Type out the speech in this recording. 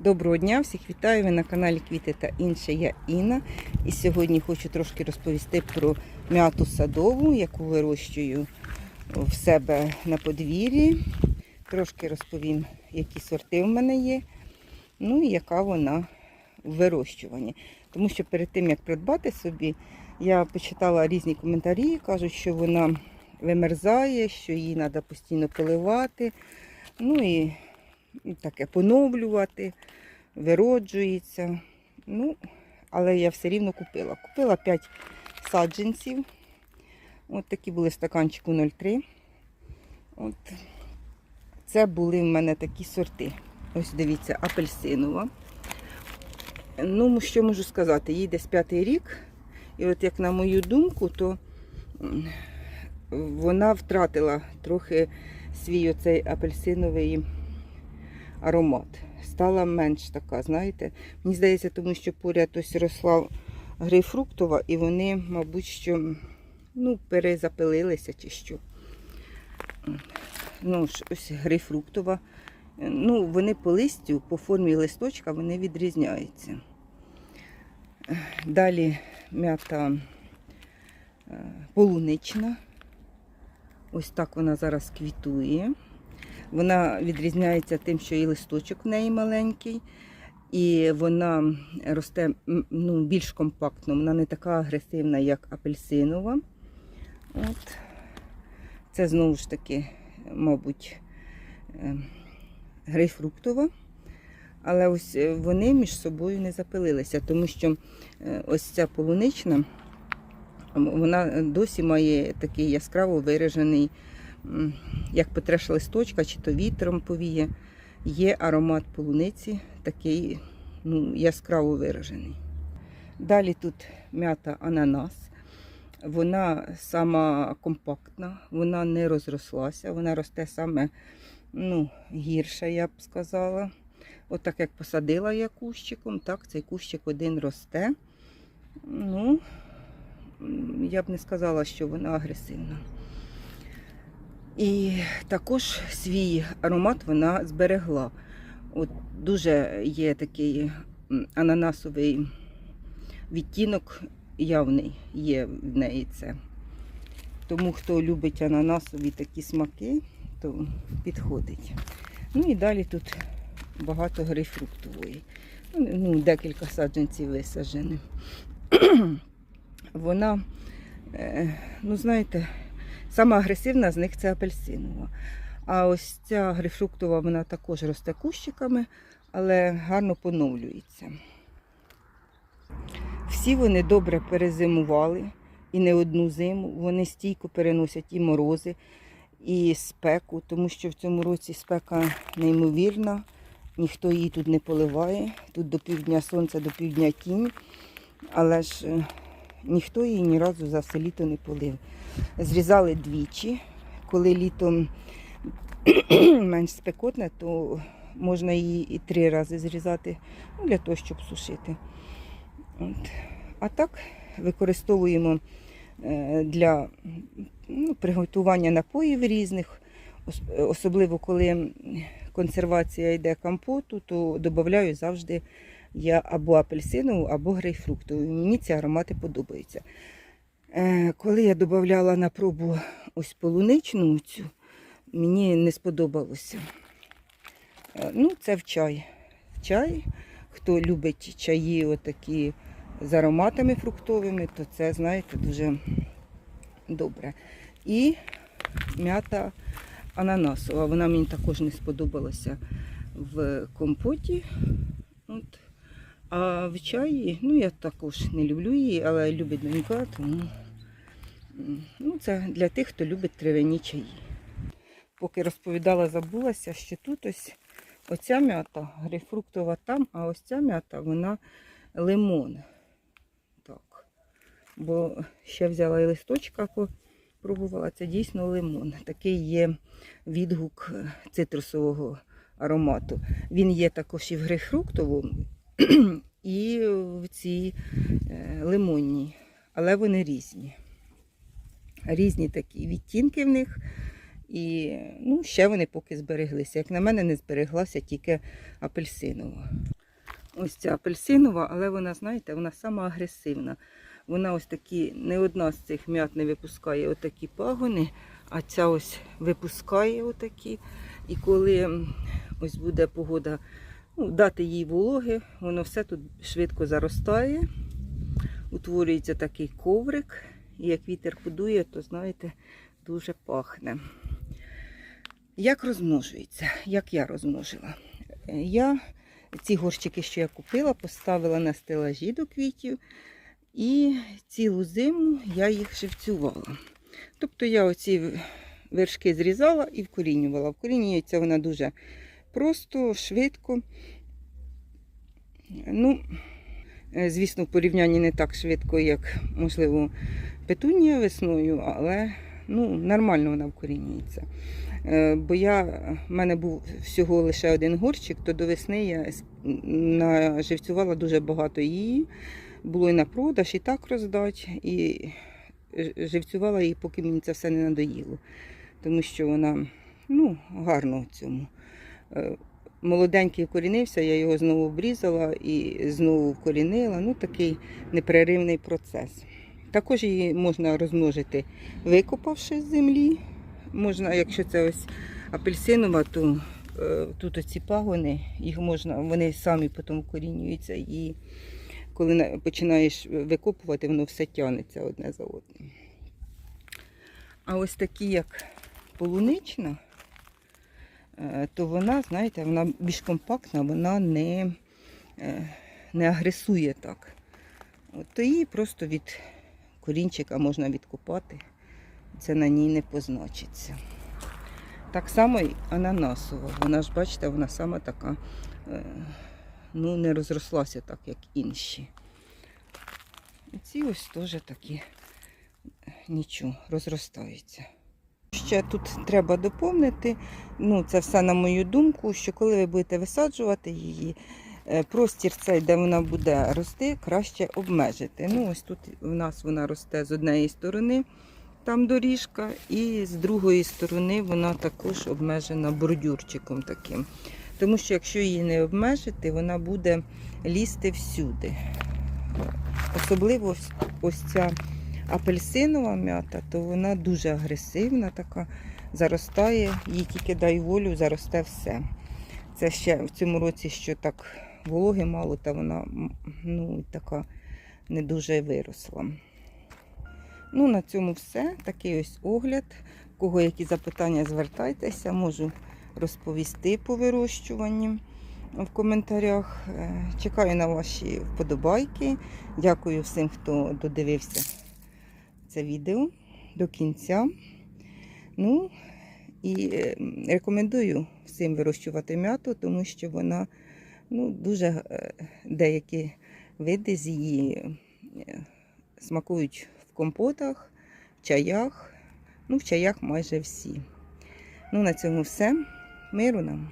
Доброго дня, всіх вітаю. Ви на каналі Квіти та інше. Я Інна. І сьогодні хочу трошки розповісти про м'яту садову, яку вирощую в себе на подвір'ї. Трошки розповім, які сорти в мене є, ну і яка вона в вирощуванні. Тому що перед тим, як придбати собі, я почитала різні коментарі, кажуть, що вона вимерзає, що її треба постійно поливати. Ну і таке поновлювати, вироджується. Ну, але я все рівно купила. Купила 5 саджанців. От такі були стаканчику 0,3. От. Це були в мене такі сорти. Ось дивіться, апельсинова. Ну, що можу сказати, їй десь п'ятий рік. І от як на мою думку, то вона втратила трохи свій оцей апельсиновий аромат. Стала менш така, знаєте. Мені здається, тому що поряд ось росла грейпфруктова, і вони, мабуть, що ну, перезапилилися чи що. Ну, ось грейпфруктова. Ну, вони по листю, по формі листочка, вони відрізняються. Далі м'ята е, полунична. Ось так вона зараз квітує. Вона відрізняється тим, що і листочок в неї маленький, і вона росте ну, більш компактно, вона не така агресивна, як апельсинова. От. Це знову ж таки, мабуть, е, грейпфруктова. Але ось е, вони між собою не запилилися, тому що е, ось ця полунична, вона досі має такий яскраво виражений як потреш листочка, чи то вітром повіє, є аромат полуниці, такий ну, яскраво виражений. Далі тут м'ята ананас. Вона сама компактна, вона не розрослася, вона росте саме ну, гірше, я б сказала. Отак як посадила я кущиком, так цей кущик один росте. Ну, я б не сказала, що вона агресивна. І також свій аромат вона зберегла. От Дуже є такий ананасовий відтінок явний є в неї це. Тому хто любить ананасові такі смаки, то підходить. Ну і далі тут багато грейпфруктової. Ну, ну, декілька саджанців висаджені. Вона, е, ну знаєте, Сама агресивна з них це апельсинова. А ось ця грейпфруктова, вона також росте кущиками, але гарно поновлюється. Всі вони добре перезимували і не одну зиму. Вони стійко переносять і морози, і спеку, тому що в цьому році спека неймовірна, ніхто її тут не поливає. Тут до півдня сонця, до півдня тінь, але ж е, ніхто її ні разу за все літо не полив. Зрізали двічі. Коли літом менш спекотне, то можна її і три рази зрізати ну, для того, щоб сушити. От. А так використовуємо е, для ну, приготування напоїв різних, особливо коли консервація йде компоту, то додаю завжди я або апельсинову, або грейпфруктову. Мені ці аромати подобаються. Е, Коли я додавала на пробу ось полуничну цю, мені не сподобалося. Е, Ну, це в чай. В чай. Хто любить чаї отакі з ароматами фруктовими, то це, знаєте, дуже добре. І м'ята ананасова. Вона мені також не сподобалася в компоті. От. А в чаї, ну я також не люблю її, але любить донька, тому ну, це для тих, хто любить трав'яні чаї. Поки розповідала, забулася, що тут ось оця м'ята грейпфруктова там, а ось ця м'ята, вона лимон. Так. Бо ще взяла і листочка, попробувала, це дійсно лимон. Такий є відгук е, цитрусового аромату. Він є також і в грейпфруктовому, і в цій е, лимонній, але вони різні. Різні такі відтінки в них. І ну, ще вони поки збереглися. Як на мене, не збереглася тільки апельсинова. Ось ця апельсинова, але вона, знаєте, вона сама агресивна. Вона ось такі, не одна з цих м'ят не випускає отакі пагони, а ця ось випускає отакі. І коли ось буде погода, дати їй вологи, воно все тут швидко заростає, утворюється такий коврик, і як вітер подує, то знаєте, дуже пахне. Як розмножується? Як я розмножила? Е, Я ці горщики, що я купила, поставила на стелажі до квітів. І цілу зиму я їх живцювала. Тобто я оці вершки зрізала і вкорінювала. Вкорінюється вона дуже просто, швидко. Ну, е, звісно, в порівнянні не так швидко, як, можливо, петунія весною, але ну, нормально вона вкорінюється. Е, Бо я, в мене був всього лише один горщик, то до весни я наживцювала дуже багато її. Було і на продаж, і так роздати. І живцювала її, поки мені це все не надоїло. Тому що вона ну, гарно в цьому. Е, Молоденький вкорінився, я його знову обрізала і знову вкорінила. Ну, такий непреривний процес. Також її можна розмножити, викопавши з землі. Можна, якщо це ось апельсинова, то е, тут оці пагони, їх можна, вони самі потім вкорінюються. І коли починаєш викопувати, воно все тягнеться одне за одним. А ось такі, як полунична, то вона, знаєте, вона більш компактна, вона не, е, не агресує так. От, то її просто від корінчика можна відкопати. Це на ній не позначиться. Так само і ананасова. Вона ж, бачите, вона сама така, е, ну, не розрослася так, як інші. Ці ось теж такі е, нічого, розростаються. Ще тут треба доповнити, ну це все на мою думку, що коли ви будете висаджувати її, е, простір цей, де вона буде рости, краще обмежити. Ну, ось тут в нас вона росте з однієї сторони, там доріжка, і з другої сторони вона також обмежена бордюрчиком таким. Тому що якщо її не обмежити, вона буде лізти всюди. Особливо ось ця апельсинова м'ята, то вона дуже агресивна така, заростає, їй тільки дай волю, заросте все. Це ще в цьому році, що так вологи мало, та вона ну, така не дуже виросла. Ну, на цьому все. Такий ось огляд. Кого які запитання, звертайтеся, можу розповісти по вирощуванню в коментарях. Е, Чекаю на ваші вподобайки. Дякую всім, хто додивився це відео до кінця. Ну і е, рекомендую всім вирощувати м'яту, тому що вона ну, дуже е, деякі види з її е, смакують в компотах, в чаях. Ну, в чаях майже всі. Ну, на цьому все. Миру нам.